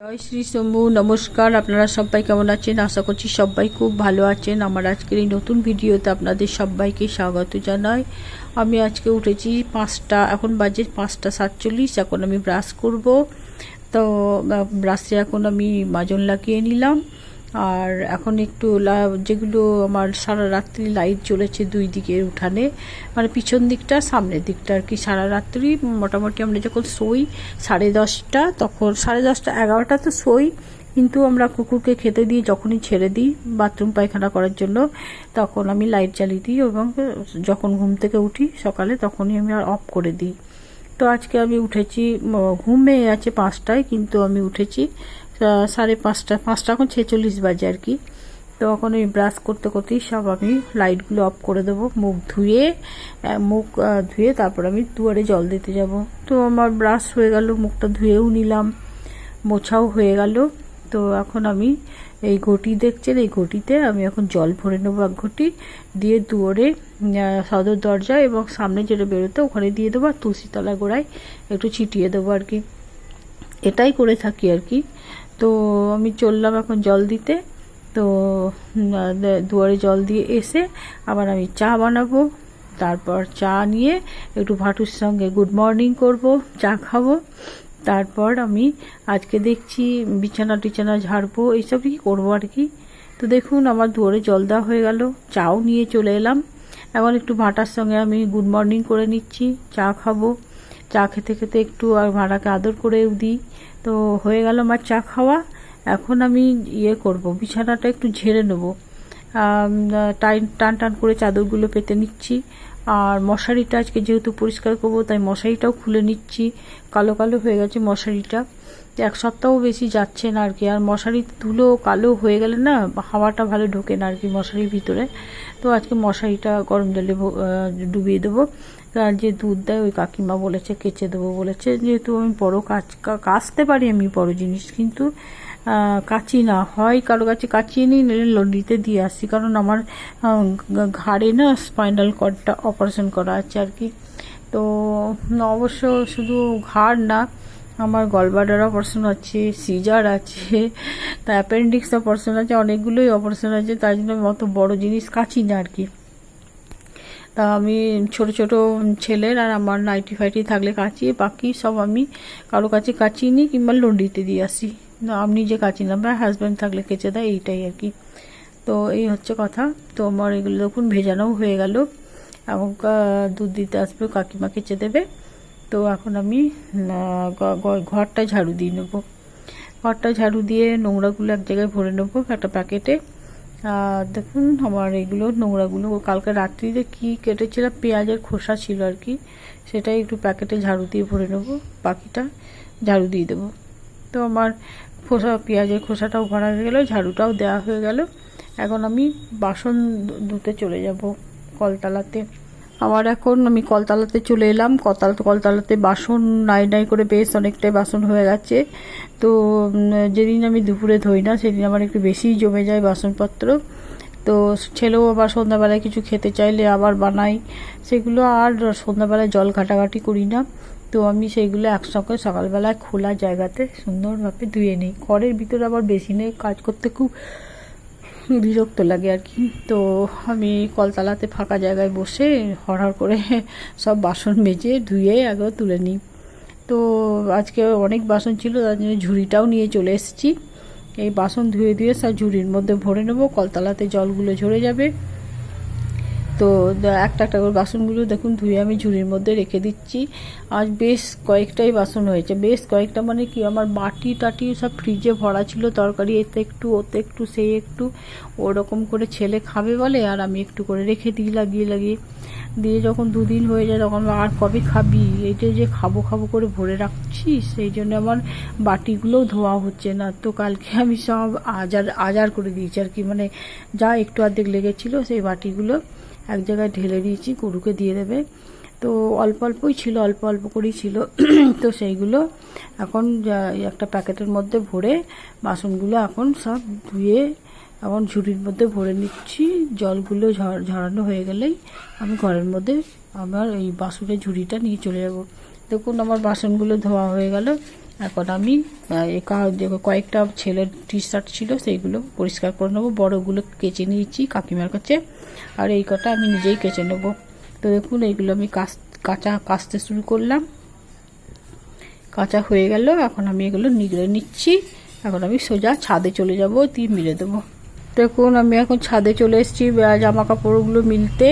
জয় শ্রী শম্ভু, নমস্কার। আপনারা সবাই কেমন আছেন? আশা করছি সবাই খুব ভালো আছেন। আমার আজকের এই নতুন ভিডিওতে আপনাদের সবাইকে স্বাগত জানাই। আমি আজকে উঠেছি পাঁচটা, এখন বাজে পাঁচটা সাতচল্লিশ, এখন আমি ব্রাশ করব। তো ব্রাশে এখন আমি মাজন লাগিয়ে নিলাম। আর এখন একটু যেগুলো আমার সারা রাত্রি লাইট জ্বলেছে দুই দিকের উঠানে মানে পিছন দিকটা, সামনের দিকটা আর কি। সারা রাত্রি মোটামুটি আমরা যখন শোই সাড়ে দশটা, তখন সাড়ে দশটা এগারোটা তো শোই, কিন্তু আমরা কুকুরকে খেতে দিই, যখনই ছেড়ে দিই বাথরুম পায়খানা করার জন্য, তখন আমি লাইট জ্বালিয়ে দিই এবং যখন ঘুম থেকে উঠি সকালে তখনই আমি আর অফ করে দিই। তো আজকে আমি উঠেছি ঘুমে আছে পাঁচটায়, কিন্তু আমি উঠেছি সাড়ে পাঁচটা পাঁচটা এখন ছেচল্লিশ বাজে আর কি। তো এখন আমি ব্রাশ করতে করতেই সব আমি লাইটগুলো অফ করে দেবো, মুখ ধুয়ে মুখ ধুয়ে তারপর আমি দুয়ারে জল দিতে যাব। তো আমার ব্রাশ হয়ে গেল, মুখটা ধুয়েও নিলাম, মোছাও হয়ে গেল। তো এখন আমি এই ঘটি দেখছেন, এই ঘটিতে আমি এখন জল ভরে নেব এক ঘটি, দিয়ে দুয়ারে সদর দরজা এবং সামনে যেটা বেরোতে ওখানে দিয়ে দেবো আর তুলসীতলা গোড়ায় একটু ছিটিয়ে দেবো আর কি। এটাই করে থাকি আর কি। তো আমি চললাম এখন জল দিতে। তো দুয়ারে জল দিয়ে এসে আবার আমি চা বানাবো। তারপর চা নিয়ে একটু ভাটুর সঙ্গে গুড মর্নিং করব, চা খাব। তারপর আমি আজকে দেখছি বিছানা টিছানা ঝাড়বো এইসবই করব আর কি? তো দেখুন আমার দুয়ারে জল দেওয়া হয়ে গেল, চাও নিয়ে চলে এলাম। এখন একটু ভাটার সঙ্গে আমি গুড মর্নিং করে নিচ্ছি, চা খাব। চা খেতে খেতে একটু আর মারাকে আদর করেও দিই। তো হয়ে গেল আমার চা খাওয়া। এখন আমি ইয়ে করব, বিছানাটা একটু ঝেড়ে নেব। টান টান করে চাদরগুলো পেতে নিচ্ছি। আর মশারিটা আজকে যেহেতু পরিষ্কার করব, তাই মশারিটাও খুলে নিচ্ছি। কালো কালো হয়ে গেছে মশারিটা। এক সপ্তাহ বেশি যাচ্ছে না আর কি। আর মশারি ধুলো কালো হয়ে গেলে না হাওয়াটা ভালো ঢোকে না আর কি মশারির ভিতরে। তো আজকে মশারিটা গরম জলে ডুবিয়ে দেবো। আর যে দুধ দেয় ওই কাকিমা বলেছে কেচে দেবো বলেছে। যেহেতু আমি বড় কাজ কাচতে পারি আমি বড় জিনিস। কিন্তু কাচি না হয়, কারও কাছে কাচিয়ে নিই নিলে লন্ড্রিতে দিয়ে আসি, কারণ আমার ঘাড়ে না স্পাইনাল কর্ডটা অপারেশন করা আছে আর কি। তো অবশ্য শুধু ঘাড় না, আমার গলবাডার অপারেশন আছে সিজার আছে তা অ্যাপেন্ডিক্স অপারেশন আছে, অনেকগুলোই অপারেশন আছে, তাই জন্য অত বড় জিনিস কাচি না আর কি। তা আমি ছোট ছোট ছেলের আর আমার নাইটি ফাইটি থাকলে কাচিয়ে, বাকি সব আমি কারও কাছে কাচিয়ে নিই কিংবা লন্ডিতে দিয়ে আসি। আমি নিজে কাচি বা হাজব্যান্ড থাকলে কেচে দেয়, এইটাই আর কি। তো এই হচ্ছে কথা। তো আমার এগুলো দেখুন, ভেজানোও হয়ে গেল। এবং দুধ দিতে আসবে, কাকিমা কেচে দেবে। তো এখন আমি ঘরটা ঝাড়ু দিয়ে নেব। ঘরটা ঝাড়ু দিয়ে নোংরাগুলো এক জায়গায় ভরে নেব একটা প্যাকেটে। দেখুন, আমার এগুলো নোংরাগুলো, কালকে রাত্রিতে কি কেটেছিলাম, পেঁয়াজের খোসা ছিল আর কি। সেটাই একটু প্যাকেটে ঝাড়ু দিয়ে ভরে নেব, বাকিটা ঝাড়ু দিয়ে দেবো। তো আমার খোসা, পেঁয়াজের খোসাটাও ভরা হয়ে গেল, ঝাড়ুটাও দেওয়া হয়ে গেল। এখন আমি বাসন ধুতে চলে যাব কলতলাতে। আবার এখন আমি কলতলাতে চলে এলাম। কতাল কলতলাতে বাসন নাই নাই করে বেশ অনেকটাই বাসন হয়ে গেছে। তো যেদিন আমি দুপুরে ধুই না, সেদিন আমার একটু বেশিই জমে যায় বাসনপত্র। তো, ছেলেও আবার সন্ধ্যাবেলায় কিছু খেতে চাইলে আবার বানাই সেগুলো আর সন্ধ্যাবেলায় জল ঘাটাঘাটি করি না। তো আমি সেইগুলো একসঙ্গে সকালবেলায় খোলা জায়গাতে সুন্দরভাবে ধুয়ে নিই। ঘরের ভিতরে আবার বেশি নেই, কাজ করতে খুব বিরক্ত লাগে আর কি। তো আমি কলতলাতে ফাঁকা জায়গায় বসে হড়হড় করে সব বাসন মেজে ধুয়ে আগে তুলে নিই। তো আজকে অনেক বাসন ছিল, তার জন্য ঝুড়িটাও নিয়ে চলে এসেছি। এই বাসন ধুয়ে ধুয়ে সব ঝুড়ির মধ্যে ভরে নেব, কলতলাতে জলগুলো ঝরে যাবে। তো একটা একটা করে বাসনগুলো দেখুন, ধুয়ে আমি ঝুড়ির মধ্যে রেখে দিচ্ছি। আজ বেশ কয়েকটাই বাসন হয়েছে। বেশ কয়েকটা মানে কি, আমার বাটি টাটি সব ফ্রিজে ভরা ছিল, তরকারি এতে একটু, ওতে একটু সেই একটু। ওরকম করে ছেলে খাবে বলে, আর আমি একটু করে রেখে দিই, লাগিয়ে লাগিয়ে। দিয়ে যখন দুদিন হয়ে যায়, তখন আর কবে খাবি? এইটা যে খাব খাব করে ভরে রাখছি সেই জন্য আমার বাটিগুলোও ধোয়া হচ্ছে না। তো কালকে আমি সব আজার আজার করে দিয়েছি আর কি। মানে যা একটু অর্ধেক লেগেছিলো, সেই বাটিগুলো এক জায়গায় ঢেলে দিয়েছি, গরুকে দিয়ে দেবে। তো অল্প অল্পই ছিল, অল্প অল্প করেই ছিল। তো সেইগুলো এখন একটা প্যাকেটের মধ্যে ভরে বাসনগুলো এখন সব ধুয়ে এখন ঝুড়ির মধ্যে ভরে নিচ্ছি। জলগুলো ঝর- ঝরানো হয়ে গেলেই আমি ঘরের মধ্যে আমার এই বাসনের ঝুড়িটা নিয়ে চলে যাব। দেখুন আমার বাসনগুলো ধোয়া হয়ে গেল। এখন আমি কয়েকটা ছেলের টি শার্ট ছিল সেইগুলো পরিষ্কার করে নেব। বড়গুলো কেচে নিয়েছি কাকিমার কাছে। আর এই কটা আমি নিজেই কেচে নেব। তো দেখুন, এইগুলো আমি কাচ, কাঁচা কাচতে শুরু করলাম। কাঁচা হয়ে গেল। এখন আমি এগুলো নিগড়ে নিচ্ছি। এখন আমি সোজা ছাদে চলে যাব দিয়ে মিলে দেবো। দেখুন, আমি এখন ছাদে চলে এসেছি, জামা কাপড়গুলো মিলতে।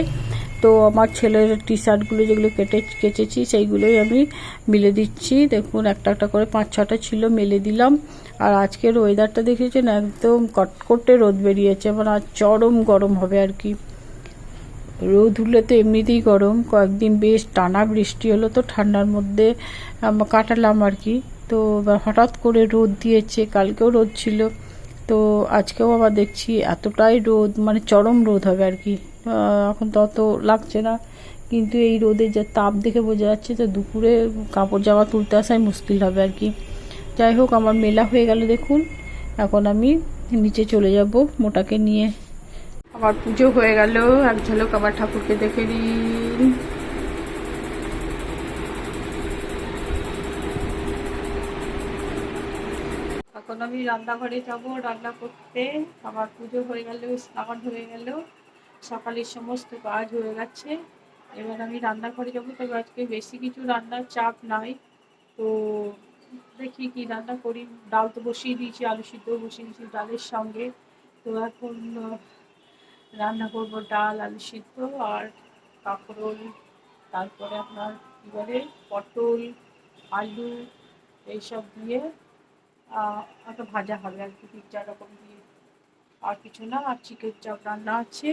তো আমার ছেলের টি শার্টগুলো যেগুলো কেটে, কেচেছি, সেইগুলোই আমি মিলে দিচ্ছি। দেখুন, একটা একটা করে পাঁচ ছটা ছিল, মেলে দিলাম। আর আজকের ওয়েদারটা দেখেছেন একদম কটকটে রোদ বেরিয়েছে। মানে আর চরম গরম হবে আর কি। রোদ উঠলে তো এমনিতেই গরম। কয়েকদিন বেশ টানা বৃষ্টি হলো তো ঠান্ডার মধ্যে কাটালাম আর কি। তো হঠাৎ করে রোদ দিয়েছে, কালকেও রোদ ছিল। তো আজকেও আবার দেখছি এতটাই রোদ মানে চরম রোদ হবে আর কি। এখন তত লাগছে না। কিন্তু এই রোদের যে তাপ দেখে বোঝা যাচ্ছে তো দুপুরে কাপড় জামা তুলতে আসাই মুশকিল হবে আর কি। যাই হোক, আমার মেলা হয়ে গেল দেখুন। এখন আমি নিচে চলে যাব মোটাকে নিয়ে। আমার পুজো হয়ে গেল। এক ঝলক আবার ঠাকুরকে দেখে দিন এখন আমি রান্নাঘরে যাব। রান্না করতে আমার পুজো হয়ে গেল, স্নান হয়ে গেল। সকালের সমস্ত কাজ হয়ে গেছে। এবার আমি রান্নাঘরে যাব তবে আজকে বেশি কিছু রান্নার চাপ নাই। তো দেখি কি রান্না করি। ডাল তো বসিয়ে দিয়েছি, আলু সিদ্ধ বসিয়ে দিয়েছি ডালের সঙ্গে। তো এখন রান্না করব ডাল, আলু সিদ্ধ আর কাঁকরোল। তারপরে আপনার কী বলে, পটল, আলু এইসব দিয়ে একটা ভাজা হবে আর কি, তিন চার রকম দিয়ে। আর কিছু না, আর চিকেন চাপ রান্না আছে।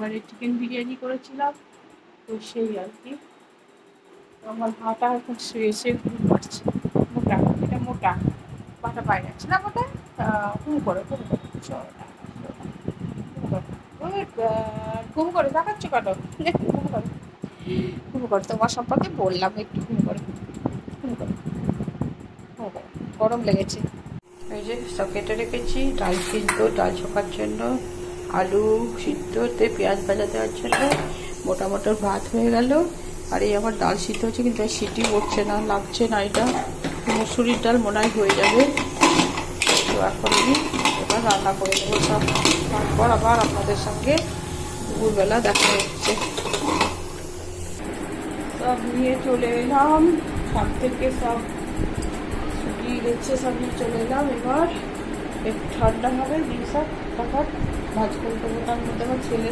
মানে চিকেন বিরিয়ানি করেছিলাম, তো সেই আর কি। আমার ভাটা এখন শুয়ে শুয়ে ঘুম পাচ্ছে। মোটা, এটা মোটা। পাটা পায়ে যাচ্ছে না মোটা? ঘুম করে ঘুম করে। ঘুম করো। দেখাচ্ছ কেন? ঘুম করো। ঘুম করো, তোমার সম্পর্কে বললাম, একটু ঘুম করো ঘুম করো। গরম লেগেছে। এই যে সকেটে রেখেছি, ডাল সিদ্ধ, ডাল ছোকার জন্য, আলু সিদ্ধতে পেঁয়াজ ভাজা দেওয়ার জন্য, মোটা মোটা ভাত হয়ে গেল। আর এই আমার ডাল সিদ্ধ হচ্ছে, কিন্তু সিটি পড়ছে না, লাগছে না এটা। মুসুরির ডাল মনে হয় যাবে। তো এখন আমি এবার রান্না করে দেবো সব। তারপর আবার আপনাদের সঙ্গে দুপুরবেলা দেখা হচ্ছে। সব নিয়ে চলে এলাম ছাদ থেকে সব সব নিয়ে চলে এলাম। এবার একটু ঠান্ডা হবে দিয়ে সব ফটাফট ভাজ করে দেবো। তার মধ্যে আমার ছেলে,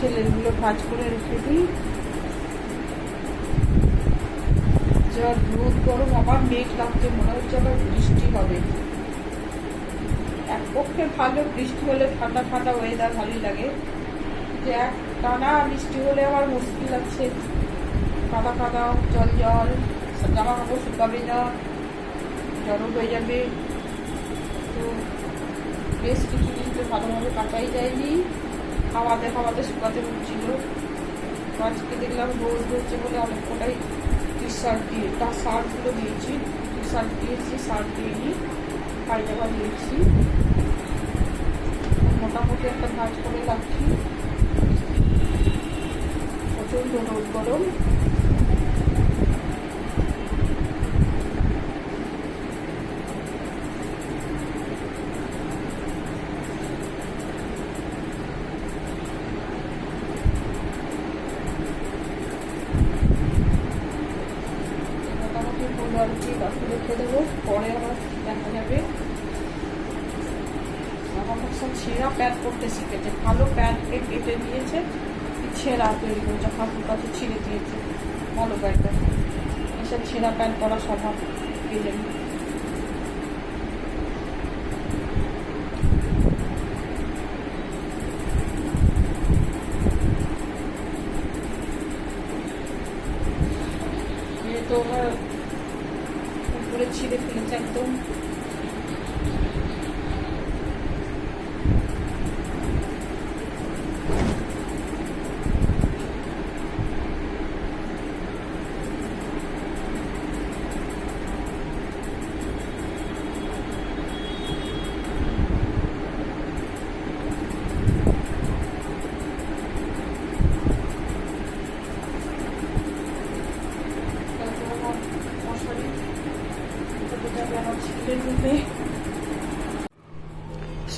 ছেলেগুলো ভাজ করে রেখে দিই। যা রোদ গরম আমার মেঘ লাগছে, মনে হচ্ছে আবার বৃষ্টি হবে। এক পক্ষে ভালো বৃষ্টি হলে ঠান্ডা ঠান্ডা ওয়েদার ভালোই লাগে। যে এক টানা বৃষ্টি হলে আমার মুশকিল লাগছে। কাদা কাদা, জল জল, জামা কাপড় শুকাবে না। জড়ো হয়ে যাবে। তো বেশ কিছু দিন তো ভালোভাবে কাটাই যায়নি। খাওয়াতে খাওয়াতে শুকাতে তো আজকে দেখলাম রোদ হচ্ছে বলে অনেক কটাই টি শার্ট দিয়ে তার শার্টগুলো দিয়েছি। টি শার্ট দিয়েছি, শার্ট দিইনি, পায়জামা দিয়েছি। মোটামুটি একটা ভাজ করে রাখছি প্রচণ্ড রোদ গরম। রেখে দেবো, পরে আবার দেখা যাবে। সব ছেঁড়া প্যান্ট করতে শিখেছে, ভালো প্যান্টকে কেটে দিয়েছে ছেঁড়া তৈরি করেছে ফাঁকু কাছে ছিঁড়ে দিয়েছে ভালো প্যাটটা এসব ছেঁড়া প্যান্ট করা স্বভাব এই জন্য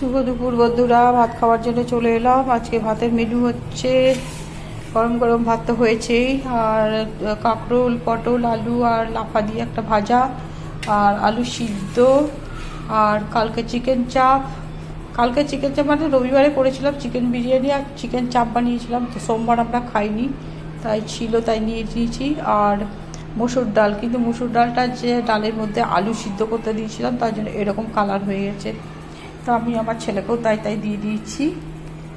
শুভ দুপুর, বন্ধুরা। ভাত খাওয়ার জন্য চলে এলাম। আজকে ভাতের মেনু হচ্ছে গরম গরম ভাত তো হয়েছেই। আর কাঁকরোল, পটল, আলু আর লাফা দিয়ে একটা ভাজা। আর আলু সিদ্ধ। আর কালকে চিকেন চাপ কালকে চিকেন চাপ মানে রবিবারে করেছিলাম চিকেন বিরিয়ানি আর চিকেন চাপ বানিয়েছিলাম। তো সোমবার আমরা খাইনি। তাই ছিল, তাই নিয়ে নিয়েছি। আর মসুর ডাল। কিন্তু মসুর ডালটা যে ডালের মধ্যে আলু সিদ্ধ করতে দিয়েছিলাম, তার জন্য এরকম কালার হয়ে গেছে। তো আমি আমার ছেলেকেও তাই তাই দিয়ে দিয়েছি।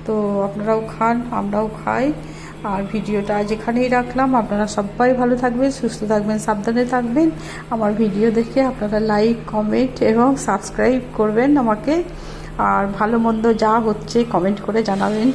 তো আপনারাও খান, আমরাও খাই। আর ভিডিওটা আজ এখানেই রাখলাম, আপনারা সবাই ভালো থাকবেন, সুস্থ থাকবেন, সাবধানে থাকবেন। আমার ভিডিও দেখে আপনারা লাইক, কমেন্ট এবং সাবস্ক্রাইব করবেন আমাকে। আর ভালো মন্দ যা হচ্ছে, কমেন্ট করে জানাবেন।